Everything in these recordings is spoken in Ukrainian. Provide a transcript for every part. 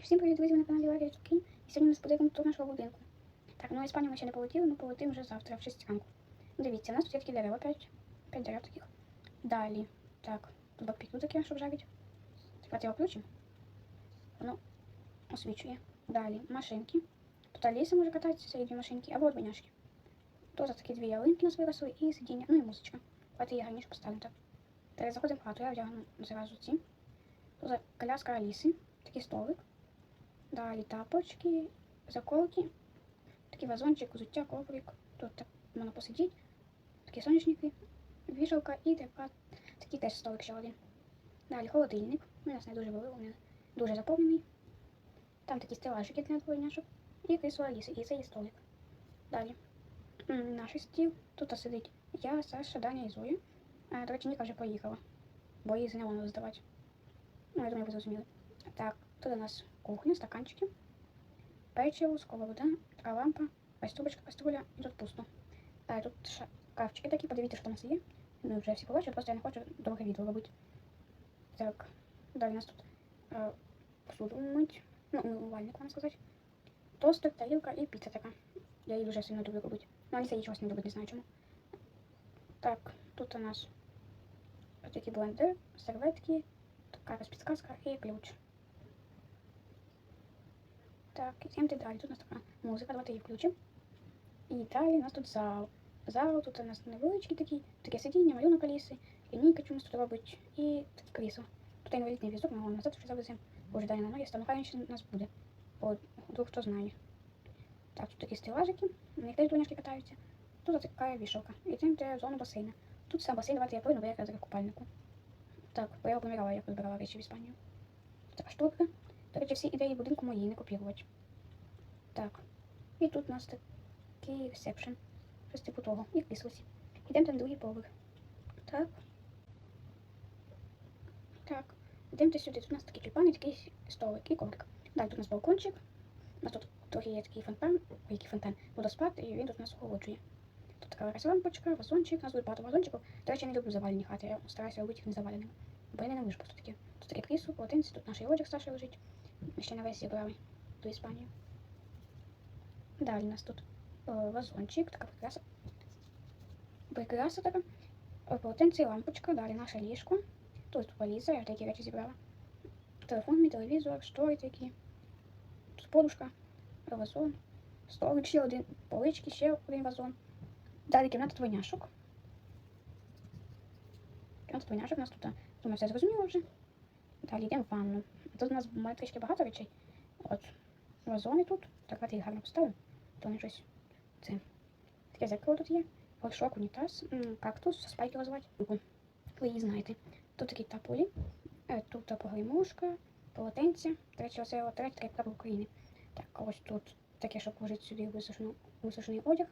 І всім привіт, друзі, на каналі Варія Цукінь. І сьогодні ми сподивимо тур нашого будинку. Так, ну Іспанію ми ще не полетіли, ми полетимо вже завтра, в 6 ранку. Ну, Дивіться, у нас тут є такі дерева, 5, 5 дерев таких. Далі, так, тут бакпіку таке, щоб жарити. Давайте його включимо. Воно освічує. Далі, машинки. Тут Аліса може кататися серед машинки, або двойняшки. Тут такі дві ялинки нас виросли, і сидіння, ну і музичка. Давайте її гарніше поставимо так. Тепер заходимо в хату, я вдягну зразу ці. Тут коляска Аліси, такий столик. Далі тапочки, заколки, такий вазончик, взуття, коврик. Тут так можна посидіти. Такі сонячники, вішалка і така, такий теж столик ще один. Далі холодильник. У нас не дуже великий, у мене дуже заповнений. Там такі стелажики для двойняшок. І крісло Аліси, і це є столик. Далі. Наш стіл. Тут сидить я, Саша, Даня і Зоя. До речі, Ніка вже поїхала, бо її не можна здавати. Ну, я думаю, ви зрозуміли. Так, тут у нас кухня, стаканчики, печиво, сковорода, лампа, ось трубочка, каструля і тут пусто. А тут шкафчики такі, подивіться, що у нас є. Ну, вже всі побачили, просто я не хочу довге відео робити. Так, далі у нас тут е, посуду мить, ну, умивальник, можна сказати. Тостер, тарілка і піца така. Я її дуже сильно люблю робити. Ну, Аліса її чогось не любить, не знаю чому. Так, тут у нас такий блендер, серветки, така ось підсказка і ключ. Так, ідемте далі. Тут у нас така музика, давайте її включимо. І далі у нас тут зал. Зал тут у нас невеличкий такий, таке сидіння, малюнок Аліси, лінійка чомусь тут робить і таке крісло. Тут інвалідний візок, ми його назад вже завеземо. Боже, далі на ноги стану, хай ще нас буде. Бо вдруг хто знає. Так, тут такі стелажики, на них теж доняшки катаються. Тут така вішалка. Ідемте в зону басейна. Тут сам басейн, давайте я пройду, бо я якраз купальнику. Так, бо я планувала, як розбирала речі в Іспанію. Така штука. До речі, всі ідеї будинку мої не копірувати. Так. І тут у нас такий ресепшн. Щось типу того. І кріслося. Йдемо на другий поверх. Так. Так. Йдемо сюди. Тут у нас такий тюльпан і такий столик і коврик. Далі тут у нас балкончик. У нас тут трохи є такий фонтан, який фонтан, водоспад, і він тут у нас охолоджує. Тут така якась лампочка, вазончик, у нас буде багато вазончиків. До речі, я не люблю завалені хати, я стараюся робити їх не заваленими. Бо я ненавижу просто таке. Тут таке крісло, полотенце, тут наш одяг Саша лежить. Ще на весь зібрали до Іспанії. Далі у нас тут вазончик, така прикраса. Прикраса така. Полотенце і лампочка, далі наше ліжко. Тут валіза, я такі речі зібрала. Телефон, мій телевізор, штори такі. Тут подушка, вазон, столик, ще один, полички, ще один вазон. Далі кімната двойняшок. Кімната двойняшок у нас тут, думаю, все зрозуміло вже. Далі йдемо в ванну. Тут у нас має трішки багато речей. От вазони тут. Так, давайте їх гарно поставимо. То не щось. Це. Таке зеркало тут є. Горшок, унітаз, кактус, спайки розвивати. Ви її знаєте. Тут такі тапулі, е, тут погремушка, полотенце. До речі, оце третє прапор України. Так, ось тут таке, щоб положити сюди висушений одяг.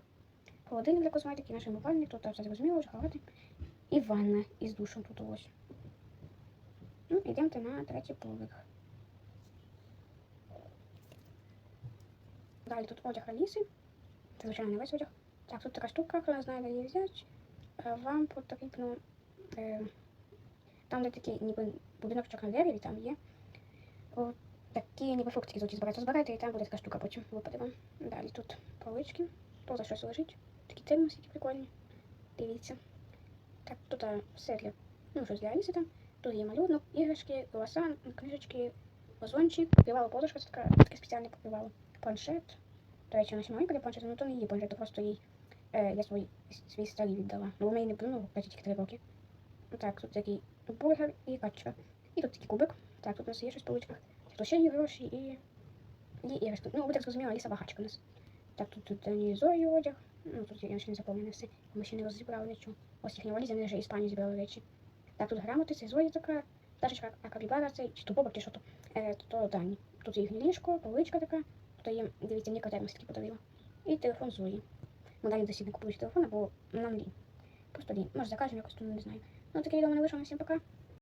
Холодильник для косметики, наш умивальник, тут все зрозуміло, халати. І ванна із душем тут ось. Ну, йдемте на третій поверх. Далі тут одяг Аліси. Це, звичайно, не весь одяг. Так, тут така штука, хто не де її взяти. Е, Вам потрібно. Е, там, де такий ніби будиночок на дереві, там є. О, такі ніби фруктики золоті збираються. Збирайте, і там буде така штука потім випаде вам. Далі тут полички. Тут за щось лежить. Такі термосики прикольні. Дивіться. Так, тут а, все для, ну, щось для Аліси там. Тут є малюнок, іграшки, круасан, книжечки, вазончик, покривало подушка, це таке спеціальне покривало. Планшет. До речі, вона ще маленька для планшету, але то не її планшет, то просто їй Е, я свої, свій старі віддала. Ну, у мене не було, ну, тільки три роки. Ну, Так, тут такий бургер і качка. І тут такий кубик. Так, тут у нас є щось по ручках. Тут ще є гроші і. І іграшки. Ну, ви так зрозуміли, Аліса багачка у нас. Так, тут, тут не Зої одяг. Ну, тут я ще не заповнене все. Ми ще не розібрали нічого. Ось їхня валіза, вони вже Іспанію зібрали речі. Так, тут грамоти, це Зої така. Пташечка Акабібара, це чи тупобок, чи що то. Е, то Дані. Тут їхнє ліжко, поличка така. Тут дивіться, мені термос такий подарила. І телефон Зої. Ми далі досі не купують телефон, бо нам лінь. Просто лінь. Може закажемо якось, то не знаю. Ну, таке відео мене вийшло. Всім пока.